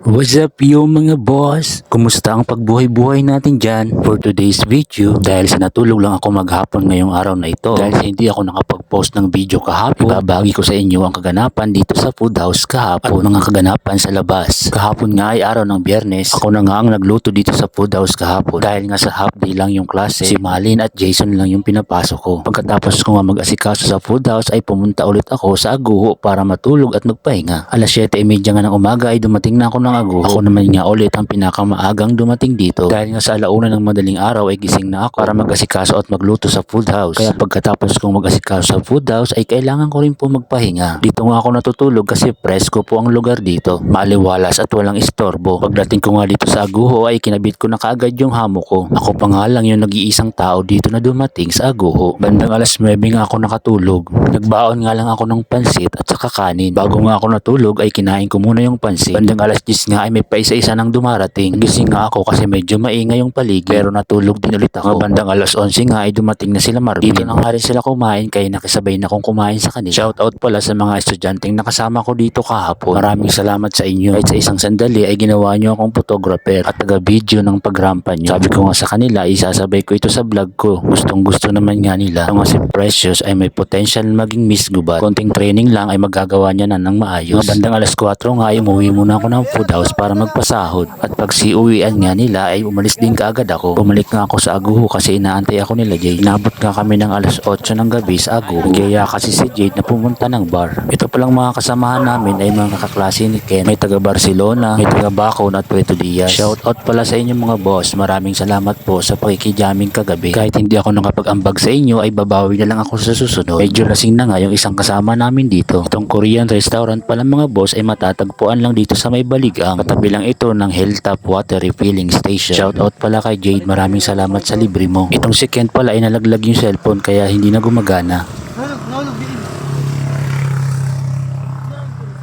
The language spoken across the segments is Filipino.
What's up yo mga boss? Kumusta ang pagbuhay-buhay natin dyan? For today's video, dahil sa natulog lang ako maghapon ngayong araw na ito, dahil sa hindi ako nakapag-post ng video kahapon, ibabagi ko sa inyo ang kaganapan dito sa food house kahapon, at mga kaganapan sa labas. Kahapon nga ay araw ng biyernes, ako na nga ang nagluto dito sa food house kahapon, dahil nga sa half day lang yung klase, si Malin at Jason lang yung pinapasok ko. Pagkatapos ko nga mag-asikaso sa food house ay pumunta ulit ako sa Aguho para matulog at magpahinga. Alas 7.30 nga ng umaga ay dumating na ako ng Aguho. Ako naman nga ulit ang pinakamaagang dumating dito. Dahil nga sa alauna ng madaling araw ay gising na ako para mag-asikaso at magluto sa food house. Kaya pagkatapos kong mag-asikaso sa food house ay kailangan ko rin po magpahinga. Dito nga ako natutulog kasi presko po ang lugar dito. Maaliwalas at walang istorbo. Pagdating ko nga dito sa Aguho ay kinabit ko na kaagad yung hamok ko. Ako pa nga lang yung nag-iisang tao dito na dumating sa Aguho. Bandang alas 9 nga ako nakatulog. Nagbaon nga lang ako ng pansit at saka kanin. Bago nga ako natulog ay kinain ko muna yung pansit. Bandang alas 10 nga ay may pa isa-isa nang dumarating. Gising nga ako kasi medyo maingay yung paligid. Pero natulog din ulit ako. Bandang alas 11 nga ay dumating na sila Marvin. Dito na nga rin sila kumain kaya nakisabay na akong kumain sa kanila. Shout out pala sa mga estudyanteng nakasama ko dito kahapon. Maraming salamat sa inyo. Kahit sa isang sandali ay ginawa nyo akong photographer at taga-video ng pagrampa nyo. Sabi ko nga sa kanila, isasabay ko ito sa vlog ko. Gustong gusto naman nga nila. Ang si Precious ay may potential maging Miss Gubat. Konting training lang ay magagawa niya na ng maayos. Bandang alas 4 nga ay umuwi muna ako ng food house para magpasahod. At pag si uwian nga nila ay umalis din kaagad ako. Bumalik nga ako sa Aguho kasi inaantay ako nila Jade. Inabot nga kami ng alas 8 ng gabi sa Aguho. Kaya kasi si Jade na pumunta ng bar. Ito palang mga kasamahan namin ay mga kaklase ni Ken. May taga Barcelona, may taga Bacon at Puerto Diaz. Shout out pala sa inyo mga boss. Maraming salamat po sa pakikijaming kagabi. Kahit hindi ako nakapag-ambag sa inyo ay babawi na lang ako sa susunod. Medyo lasing na nga yung isang kasama namin dito. Itong Korean restaurant pala mga boss ay matatagpuan lang dito sa may baligang. Katabi lang ito ng Hilltop Water Refilling Station. Shout out pala kay Jade. Maraming salamat sa libre mo. Itong si Kent pala ay nalaglag yung cellphone kaya hindi na gumagana.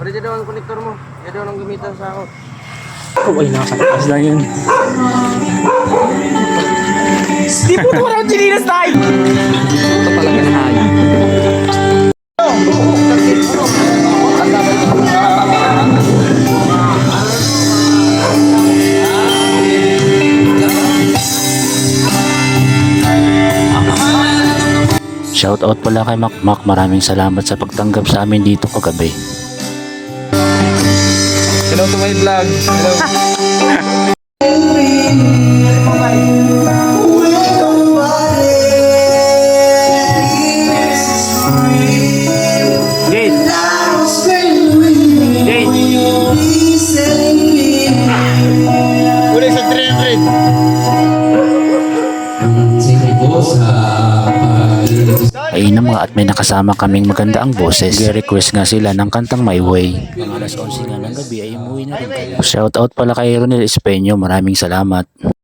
Pwede daw ang connector mo. Yan daw ang gamitan sa ako. Oh, ay, nasa taas lang yun. Di po ito talaga na tayo. Shout out pala kay Makmak. Maraming salamat sa pagtanggap sa amin dito kagabi. Hello to my vlog. Hello. Jade! Jade! Uli sa 300! Ainam nga at may nakasama kaming maganda ang boses. Nag-request nga sila ng kantang My Way. Mga alas 11 nga ng gabi ay umuwi na rin kayo. Shout out pala kay Ronel Espeño. Maraming salamat.